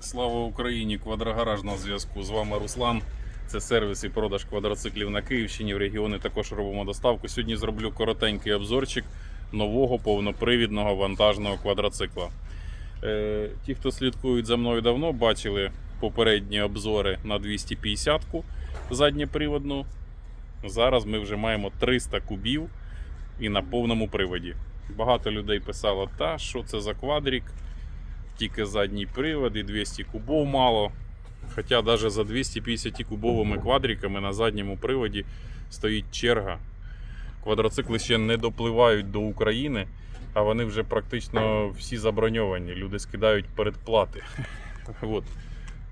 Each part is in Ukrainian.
Слава Україні! Квадрогараж на зв'язку. З вами Руслан. Це сервіс і продаж квадроциклів на Київщині. В регіони також робимо доставку. Сьогодні зроблю коротенький обзорчик нового повнопривідного вантажного квадроцикла. Е, ті, хто слідкують за мною давно, бачили попередні обзори на 250-ку задньоприводну. Зараз ми вже маємо 300 кубів і на повному приводі. Багато людей писало, та що це за квадрік, тільки задній привод і 200 кубов мало. Хоча навіть за 250 кубовими квадриками на задньому приводі стоїть черга. Квадроцикли ще не допливають до України, а вони вже практично всі заброньовані. Люди скидають передплати. От.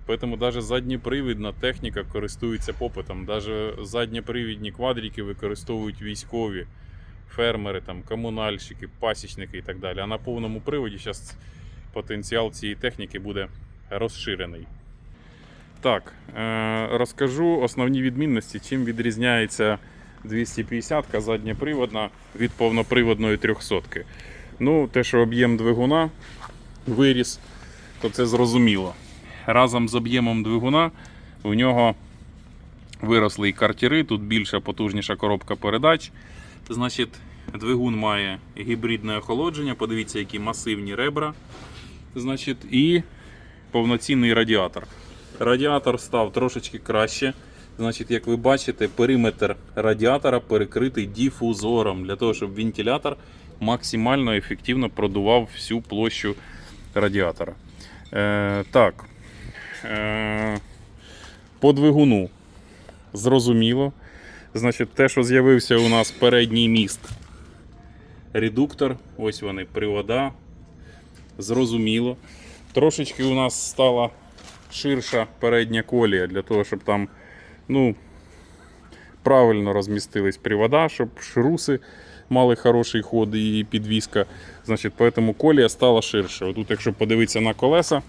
Поэтому даже задньопривідна техніка користується попитом. Даже задньопривідні квадрики використовують військові, фермери, там, комунальщики, пасічники і так далі. А на повному приводі зараз потенціал цієї техніки буде розширений. Так, е- розкажу основні відмінності, чим відрізняється 250-ка задньоприводна від повноприводної 300 Ну, те, що об'єм двигуна виріс, то це зрозуміло. Разом з об'ємом двигуна у нього виросли і картери, тут більша потужніша коробка передач. Значить, двигун має гібридне охолодження, подивіться, які масивні ребра. Значить, і повноцінний радіатор. Радіатор став трошечки краще. Значить, як ви бачите, периметр радіатора перекритий дифузором для того, щоб вентилятор максимально ефективно продував всю площу радіатора. Е, так. Е, по двигуну. Зрозуміло. Значить, те, що з'явився у нас передній міст. Редуктор, ось вони, привода. Зрозуміло. Трошечки у нас стала ширша передня колія для того, щоб там ну, правильно розмістились привода, щоб шруси мали хороший ход і підвіска. Значить, поэтому колія стала ширше. Тут, якщо подивитися на колеса,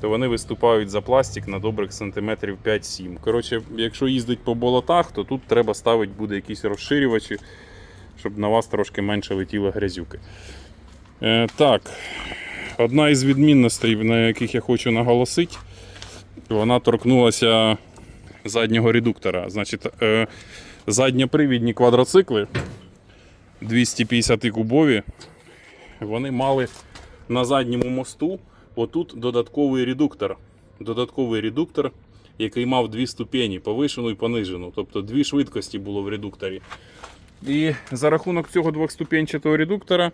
то вони виступають за пластик на добрих сантиметрів 5-7. Коротше, якщо їздить по болотах, то тут треба ставити буде якісь розширювачі, щоб на вас трошки менше летіло грязюки. Е, так, одна із відмінностей, на яких я хочу наголосити, вона торкнулася заднього редуктора. Значить, е, задньопривідні квадроцикли 250 кубові, вони мали на задньому мосту отут додатковий редуктор. Додатковий редуктор, який мав дві ступені, повишену і понижену. Тобто дві швидкості було в редукторі. І за рахунок цього двохступенчатого редуктора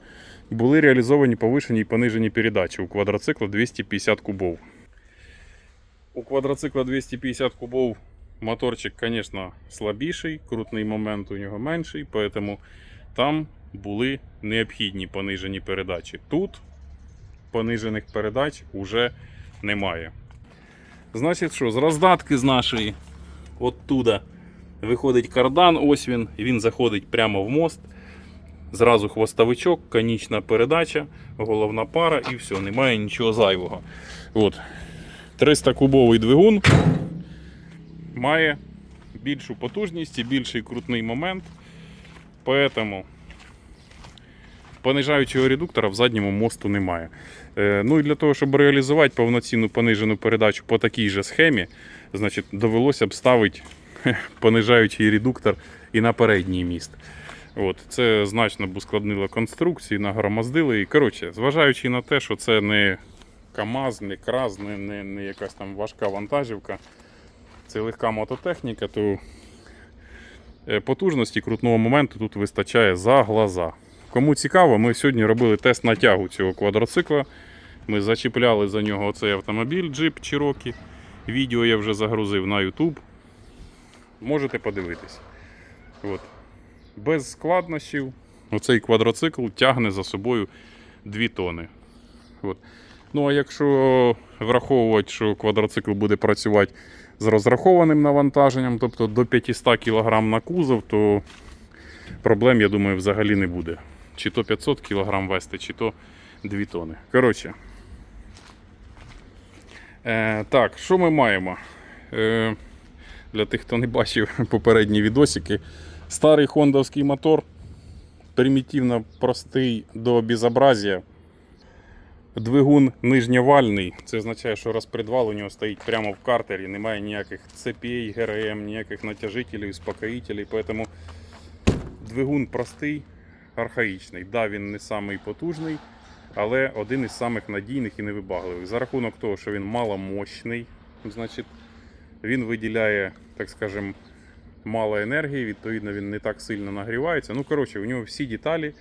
були реалізовані повишені і понижені передачі у квадроцикла 250 кубов. У квадроцикла 250 кубов моторчик, звісно, слабіший, крутний момент у нього менший, тому там були необхідні понижені передачі. Тут понижених передач уже немає. Значить, що, з роздатки з нашої оттуда виходить кардан, ось він, він заходить прямо в мост. Зразу хвостовичок, конічна передача, головна пара і все, немає нічого зайвого. От. 300 кубовий двигун має більшу потужність і більший крутний момент. Поэтому понижаючого редуктора в задньому мосту немає. Е, Ну і для того, щоб реалізувати повноцінну понижену передачу по такій же схемі, значить, довелося б ставити понижаючий редуктор і на передній міст. От, це значно б ускладнило конструкції, нагромоздили. І, коротше, зважаючи на те, що це не КАМАЗ, не КРАЗ, не, не, не якась там важка вантажівка, це легка мототехніка, то е, потужності крутного моменту тут вистачає за глаза. Кому цікаво, ми сьогодні робили тест на тягу цього квадроцикла. Ми зачіпляли за нього оцей автомобіль Jeep Cherokee. Відео я вже загрузив на YouTube. Можете подивитись. От. Без складнощів оцей квадроцикл тягне за собою 2 тони. От. Ну а якщо враховувати, що квадроцикл буде працювати з розрахованим навантаженням, тобто до 500 кг на кузов, то проблем, я думаю, взагалі не буде. Чи то 500 кг вести, чи то 2 тони. Коротше. Е, так, що ми маємо? Е, для тих, хто не бачив попередні відосики. Старий хондовський мотор. Примітивно простий до безобразія. Двигун нижньовальний. Це означає, що розпредвал у нього стоїть прямо в картері, немає ніяких цепей, ГРМ, ніяких натяжителів, успокоїтелів. Поэтому двигун простий, архаїчний. Да, він не самий потужний, але один із самих надійних і невибагливих. За рахунок того, що він маломощний, значить, він виділяє, так скажем, мало енергії, відповідно, він не так сильно нагрівається. Ну, коротше, у нього всі деталі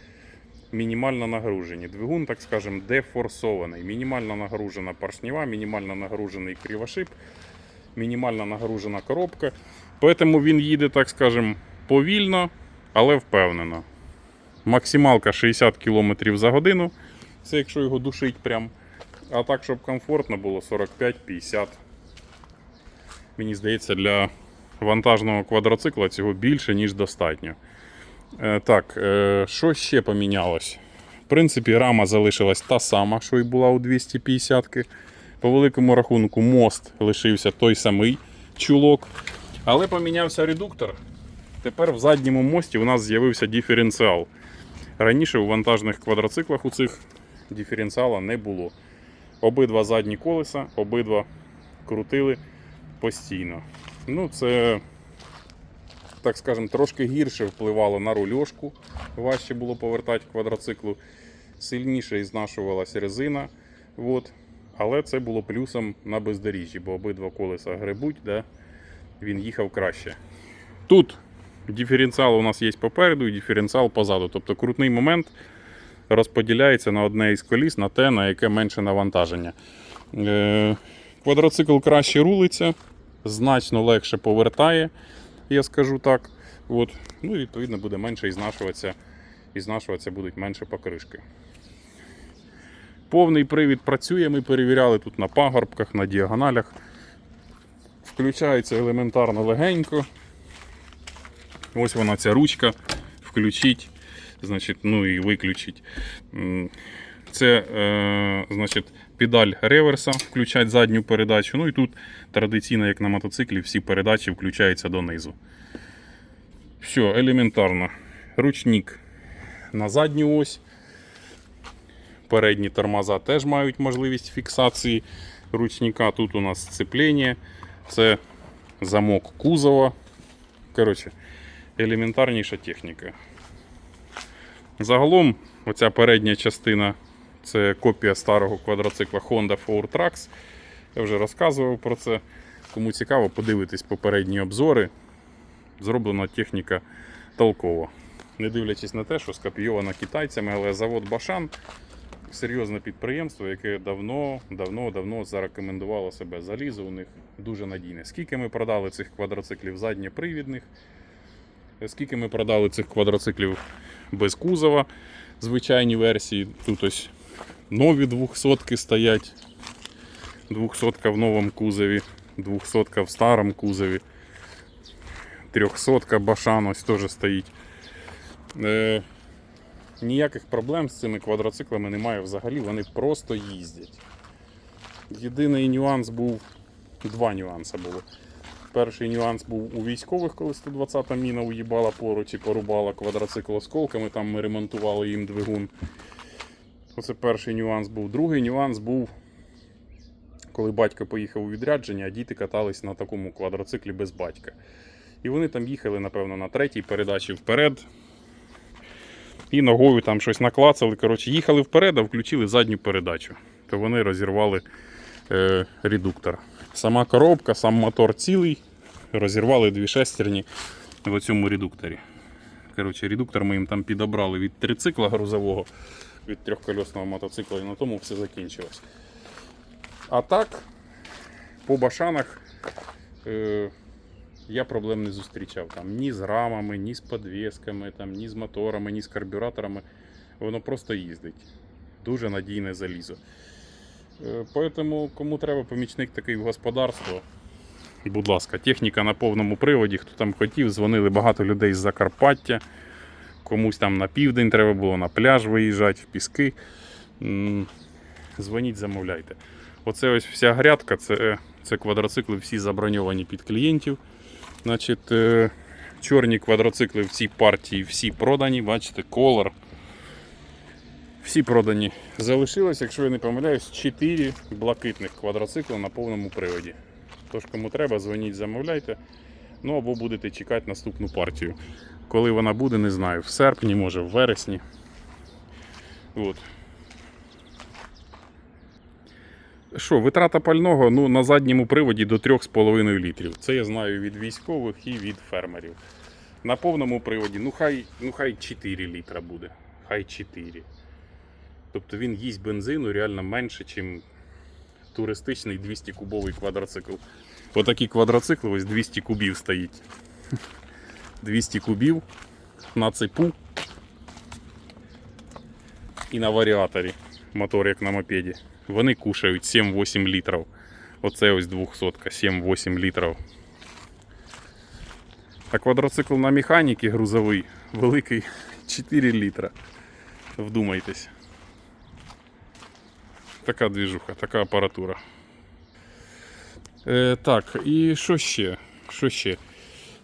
мінімально нагружені. Двигун, так скажем, дефорсований. Мінімально нагружена поршнева, мінімально нагружений кривошип, мінімально нагружена коробка. Поэтому він їде, так скажем, повільно, але впевнено. Максималка 60 км за годину. Це якщо його душить прям. А так, щоб комфортно було 45-50. Мені здається, для вантажного квадроцикла цього більше, ніж достатньо. Е, Так, е, що ще помінялось? В принципі, рама залишилась та сама, що і була у 250-ки. По великому рахунку, мост лишився той самий чулок. Але помінявся редуктор. Тепер в задньому мості у нас з'явився диференціал. Раніше у вантажних квадроциклах у цих диференціала не було. Обидва задні колеса, обидва крутили постійно. Ну, це так скажем, трошки гірше впливало на рульошку, важче було повертати квадроциклу, сильніше ізнашувалася резина. От. Але це було плюсом на бездоріжжі, бо обидва колеса гребуть, да? він їхав краще. Тут диференціал у нас є попереду і диференціал позаду. Тобто крутний момент розподіляється на одне із коліс, на те, на яке менше навантаження. Е, Квадроцикл краще рулиться, значно легше повертає я скажу так. От. Ну і відповідно буде менше ізнашуватися, ізнашуватися будуть менше покришки. Повний привід працює, ми перевіряли тут на пагорбках, на діагоналях. Включається елементарно легенько. Ось вона ця ручка. Включить, значить, ну і виключить. Це е, значить, педаль реверса, включать задню передачу. Ну і тут традиційно, як на мотоциклі, всі передачі включаються донизу. Все, елементарно. Ручник на задню ось. Передні тормоза теж мають можливість фіксації ручника. Тут у нас сцеплення, це замок кузова. Коротше, елементарніша техніка. Загалом, оця передня частина це копія старого квадроцикла Honda Four Trucks. Я вже розказував про це. Кому цікаво, подивитись попередні обзори. Зроблена техніка толкова. Не дивлячись на те, що скопійована китайцями, але завод Башан серйозне підприємство, яке давно, давно, давно зарекомендувало себе. Залізо у них дуже надійне. Скільки ми продали цих квадроциклів задньопривідних, скільки ми продали цих квадроциклів без кузова, звичайні версії. Тут ось нові 200 стоять. 200 в новому кузові, 200 в старому кузові. 300 Башан ось теж стоїть. Е, ніяких проблем з цими квадроциклами немає взагалі, вони просто їздять. Єдиний нюанс був, два нюанси було. Перший нюанс був у військових, коли 120-та міна уїбала поруч і порубала квадроцикл осколками, там ми ремонтували їм двигун. Оце перший нюанс був. Другий нюанс був, коли батько поїхав у відрядження, а діти катались на такому квадроциклі без батька. І вони там їхали, напевно, на третій передачі вперед. І ногою там щось наклацали. Коротше, їхали вперед, а включили задню передачу. То вони розірвали е, редуктор. Сама коробка, сам мотор цілий. Розірвали дві шестерні в цьому редукторі. Коротше, редуктор ми їм там підобрали від трицикла грузового, від трьохкольосного мотоцикла, і на тому все закінчилось. А так, по башанах. Е, я проблем не зустрічав там ні з рамами, ні з подвесками, ні з моторами, ні з карбюраторами. Воно просто їздить. Дуже надійне залізо. Е, Поэтому, кому треба помічник такий в господарство, будь ласка, техніка на повному приводі. Хто там хотів, дзвонили багато людей з Закарпаття. Комусь там на південь треба було на пляж виїжджати, в піски. Дзвоніть, замовляйте. Оце ось вся грядка, це, це квадроцикли всі заброньовані під клієнтів. Значить, е, чорні квадроцикли в цій партії всі продані. Бачите, колор. Всі продані. Залишилось, якщо я не помиляюсь, 4 блакитних квадроцикли на повному приводі. Тож, кому треба, дзвоніть, замовляйте. Ну або будете чекати наступну партію. Коли вона буде, не знаю. В серпні, може, в вересні. От. Що, витрата пального ну, на задньому приводі до 3,5 літрів. Це я знаю від військових і від фермерів. На повному приводі, ну хай, ну хай 4 літра буде. Хай 4. Тобто він їсть бензину реально менше, ніж туристичний 200 кубовий квадроцикл. Отакі квадроцикли, ось 200 кубів стоїть. 200 кубів на цепу і на варіаторі. Мотор як на мопеді. Вони кушають 7-8 літрів. Оце ось 200 7-8 літрів. А квадроцикл на механіки грузовий, великий 4 літра. Вдумайтесь. Така двіжуха, така апаратура. Е, так, і що ще? Що ще?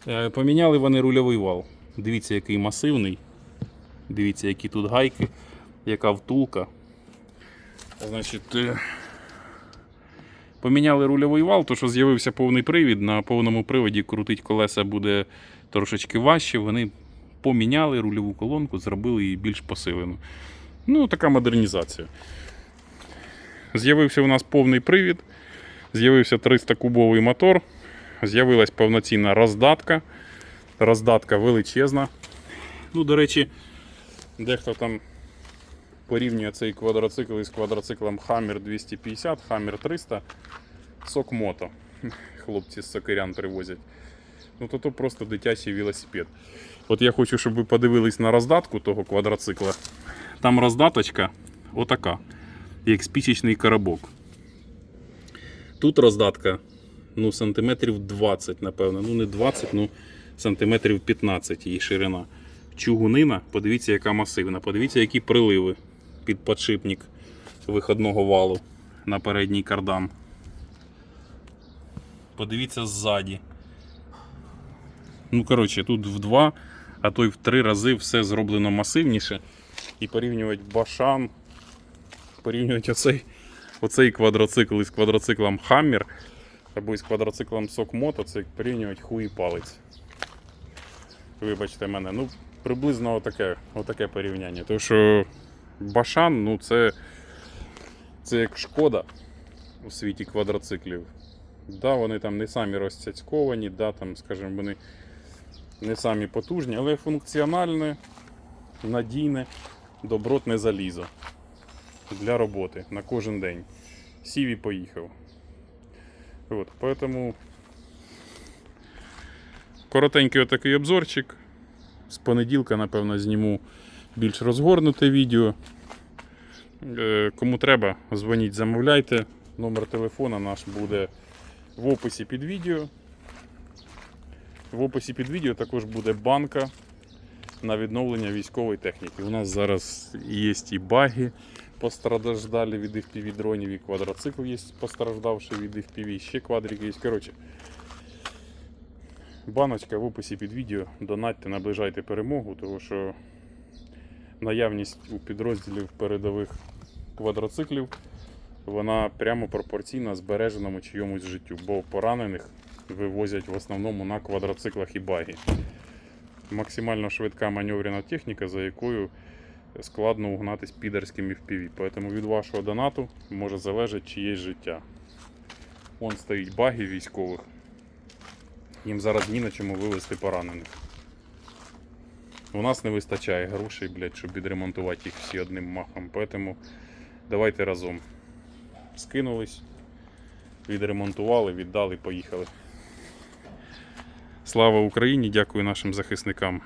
Е, поміняли вони рульовий вал. Дивіться, який масивний. Дивіться, які тут гайки, яка втулка. Значить, е, поміняли рульовий вал, то що з'явився повний привід. На повному приводі крутить колеса буде трошечки важче. Вони поміняли рульову колонку, зробили її більш посилену. Ну, така модернізація. З'явився у нас повний привід, з'явився 300-кубовий мотор, з'явилась повноцінна роздатка. Роздатка величезна. Ну, до речі, дехто там порівнює цей квадроцикл із квадроциклом Hammer 250, Hammer 300, сок мото. Хлопці з сокирян привозять. Ну, то то просто дитячий велосипед. От я хочу, щоб ви подивились на роздатку того квадроцикла. Там роздаточка отака, як спічечний коробок. Тут роздатка ну, сантиметрів 20, напевно. Ну, не 20, ну сантиметрів 15 її ширина. Чугунина, подивіться, яка масивна. Подивіться, які приливи під подшипник виходного валу на передній кардан. Подивіться ззаді. Ну, коротше, тут в два, а то й в три рази все зроблено масивніше. І порівнювати Башан, порівнювати оцей, оцей квадроцикл із квадроциклом Hammer або із квадроциклом Сокмото, це як порівнювати хуй палець. Вибачте мене, ну приблизно отаке, отаке порівняння. Тому що Башан, ну це, це як шкода у світі квадроциклів. Да, вони там не самі розцяцьковані, да, там, скажімо, вони не самі потужні, але функціональне, надійне, добротне залізо для роботи на кожен день. Сів і поїхав. От, поэтому коротенький отакий обзорчик. З понеділка, напевно, зніму більш розгорнуте відео. Е, Кому треба, дзвоніть, замовляйте. Номер телефона наш буде в описі під відео. В описі під відео також буде банка на відновлення військової техніки. У нас зараз є і баги постраждалі від FPV дронів, і квадроцикл є постраждавший від FPV, ще квадрик є. Коротше, баночка в описі під відео. Донатьте, наближайте перемогу, тому що наявність у підрозділів передових квадроциклів вона прямо пропорційна збереженому чийомусь життю, бо поранених вивозять в основному на квадроциклах і багі. Максимально швидка маневрена техніка, за якою складно угнатись підерським FPV. Тому від вашого донату може залежати чиєсь життя. Вон стоїть баги військових. Їм зараз ні на чому вивезти поранених. У нас не вистачає грошей, блядь, щоб відремонтувати їх всі одним махом. Тому давайте разом скинулись, відремонтували, віддали, поїхали. Слава Україні! Дякую нашим захисникам.